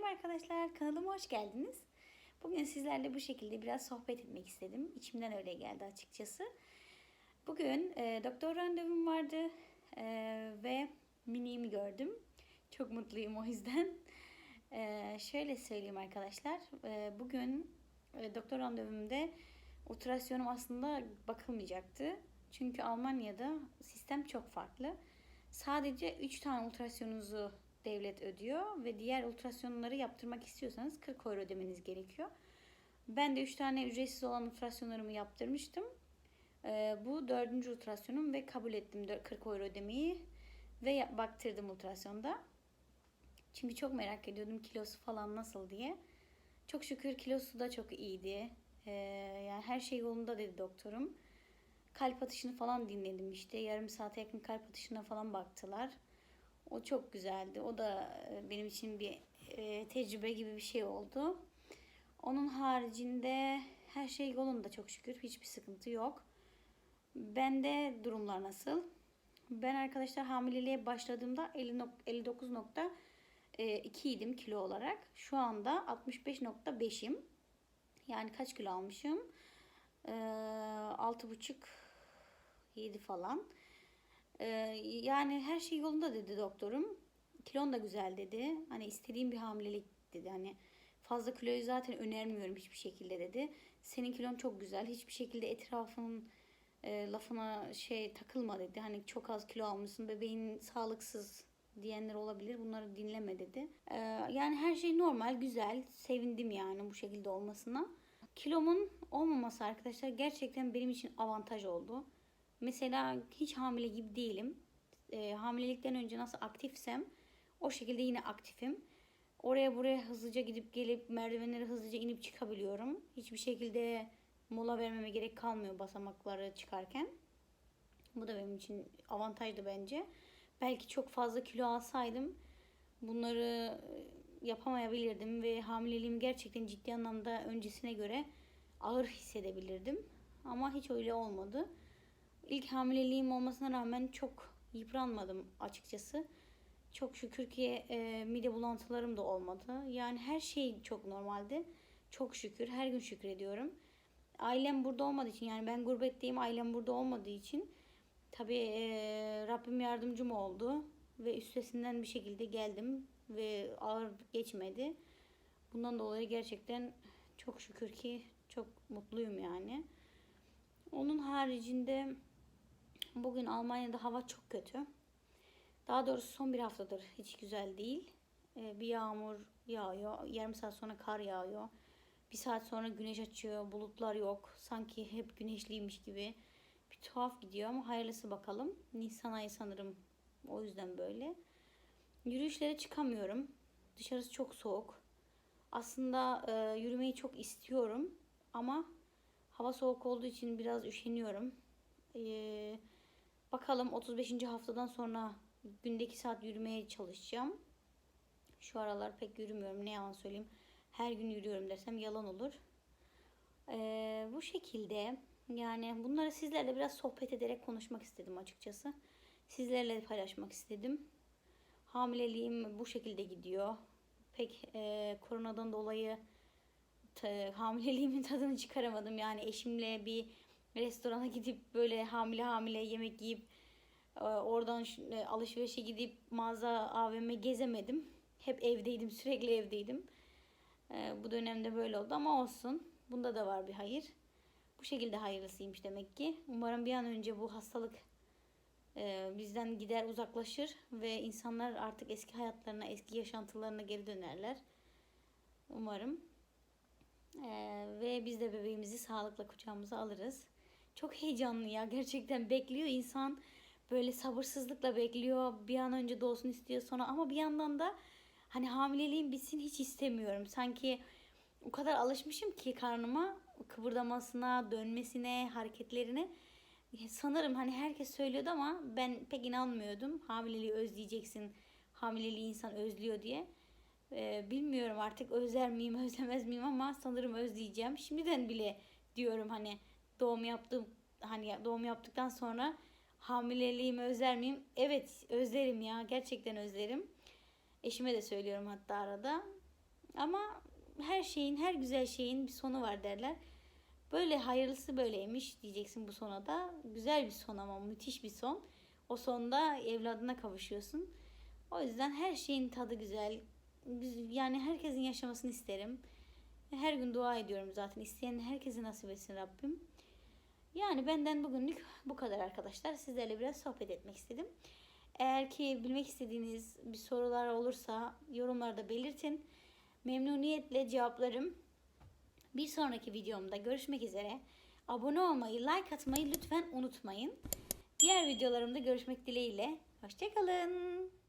Merhaba arkadaşlar, kanalıma hoş geldiniz. Bugün sizlerle bu şekilde biraz sohbet etmek istedim. İçimden öyle geldi açıkçası. Bugün e, doktor randevum vardı e, ve miniğimi gördüm. Çok mutluyum o yüzden. E, şöyle söyleyeyim arkadaşlar. E, bugün e, doktor randevumda ultrasyonum aslında bakılmayacaktı. Çünkü Almanya'da sistem çok farklı. Sadece 3 tane ultrasyonunuzu devlet ödüyor ve diğer ultrasyonları yaptırmak istiyorsanız 40 euro ödemeniz gerekiyor. Ben de 3 tane ücretsiz olan ultrasyonlarımı yaptırmıştım. Ee, bu dördüncü ultrasyonum ve kabul ettim 40 euro ödemeyi ve baktırdım ultrasyonda. Çünkü çok merak ediyordum kilosu falan nasıl diye. Çok şükür kilosu da çok iyiydi. Ee, yani her şey yolunda dedi doktorum. Kalp atışını falan dinledim işte. Yarım saate yakın kalp atışına falan baktılar. O çok güzeldi. O da e, benim için bir e, tecrübe gibi bir şey oldu. Onun haricinde her şey yolunda çok şükür. Hiçbir sıkıntı yok. Bende durumlar nasıl? Ben arkadaşlar hamileliğe başladığımda 59.2 idim kilo olarak. Şu anda 65.5'im. Yani kaç kilo almışım? Ee, 6,5 7 falan. Ee, yani her şey yolunda dedi doktorum. Kilon da güzel dedi. Hani istediğim bir hamilelik dedi. Hani fazla kiloyu zaten önermiyorum hiçbir şekilde dedi. Senin kilon çok güzel. Hiçbir şekilde etrafın e, lafına şey takılma dedi. Hani çok az kilo almışsın. Bebeğin sağlıksız diyenler olabilir. Bunları dinleme dedi. Ee, yani her şey normal, güzel. Sevindim yani bu şekilde olmasına. Kilomun olmaması arkadaşlar gerçekten benim için avantaj oldu. Mesela hiç hamile gibi değilim. E, hamilelikten önce nasıl aktifsem o şekilde yine aktifim. Oraya buraya hızlıca gidip gelip merdivenleri hızlıca inip çıkabiliyorum. Hiçbir şekilde mola vermeme gerek kalmıyor basamakları çıkarken. Bu da benim için avantajdı bence. Belki çok fazla kilo alsaydım bunları yapamayabilirdim ve hamileliğimi gerçekten ciddi anlamda öncesine göre ağır hissedebilirdim. Ama hiç öyle olmadı. İlk hamileliğim olmasına rağmen çok yıpranmadım açıkçası. Çok şükür ki e, mide bulantılarım da olmadı. Yani her şey çok normaldi. Çok şükür. Her gün şükrediyorum. Ailem burada olmadığı için yani ben gurbetteyim ailem burada olmadığı için tabii e, Rabbim yardımcım oldu ve üstesinden bir şekilde geldim ve ağır geçmedi. Bundan dolayı gerçekten çok şükür ki çok mutluyum yani. Onun haricinde Bugün Almanya'da hava çok kötü. Daha doğrusu son bir haftadır hiç güzel değil. Ee, bir yağmur yağıyor. Yarım saat sonra kar yağıyor. Bir saat sonra güneş açıyor. Bulutlar yok. Sanki hep güneşliymiş gibi. Bir tuhaf gidiyor ama hayırlısı bakalım. Nisan ayı sanırım. O yüzden böyle. Yürüyüşlere çıkamıyorum. Dışarısı çok soğuk. Aslında e, yürümeyi çok istiyorum. Ama hava soğuk olduğu için biraz üşeniyorum. Eee Bakalım 35. haftadan sonra gündeki saat yürümeye çalışacağım. Şu aralar pek yürümüyorum ne yalan söyleyeyim. Her gün yürüyorum dersem yalan olur. Ee, bu şekilde yani bunları sizlerle biraz sohbet ederek konuşmak istedim açıkçası. Sizlerle paylaşmak istedim. Hamileliğim bu şekilde gidiyor. Pek e, koronadan dolayı hamileliğimin tadını çıkaramadım. Yani eşimle bir restorana gidip böyle hamile hamile yemek yiyip oradan e, alışverişe gidip mağaza AVM gezemedim. Hep evdeydim, sürekli evdeydim. E, bu dönemde böyle oldu ama olsun. Bunda da var bir hayır. Bu şekilde hayırlısıymış demek ki. Umarım bir an önce bu hastalık bizden gider uzaklaşır ve insanlar artık eski hayatlarına, eski yaşantılarına geri dönerler. Umarım. Ee, ve biz de bebeğimizi sağlıkla kucağımıza alırız. Çok heyecanlı ya. Gerçekten bekliyor insan. Böyle sabırsızlıkla bekliyor. Bir an önce doğsun istiyor sonra ama bir yandan da hani hamileliğim bitsin hiç istemiyorum. Sanki o kadar alışmışım ki karnıma kıvırdamasına, dönmesine, hareketlerine. Sanırım hani herkes söylüyordu ama ben pek inanmıyordum. Hamileliği özleyeceksin. Hamileliği insan özlüyor diye. Ee, bilmiyorum artık özler miyim, özlemez miyim ama sanırım özleyeceğim. Şimdiden bile diyorum hani doğum yaptım hani doğum yaptıktan sonra hamileliğimi özler miyim? Evet özlerim ya gerçekten özlerim. Eşime de söylüyorum hatta arada. Ama her şeyin, her güzel şeyin bir sonu var derler. Böyle hayırlısı böyleymiş diyeceksin bu sona da. Güzel bir son ama müthiş bir son. O sonda evladına kavuşuyorsun. O yüzden her şeyin tadı güzel. Güz- Yani herkesin yaşamasını isterim. Her gün dua ediyorum zaten. İsteyen herkese nasip etsin Rabbim. Yani benden bugünlük bu kadar arkadaşlar. Sizlerle biraz sohbet etmek istedim. Eğer ki bilmek istediğiniz bir sorular olursa yorumlarda belirtin. Memnuniyetle cevaplarım. Bir sonraki videomda görüşmek üzere. Abone olmayı, like atmayı lütfen unutmayın. Diğer videolarımda görüşmek dileğiyle. Hoşçakalın.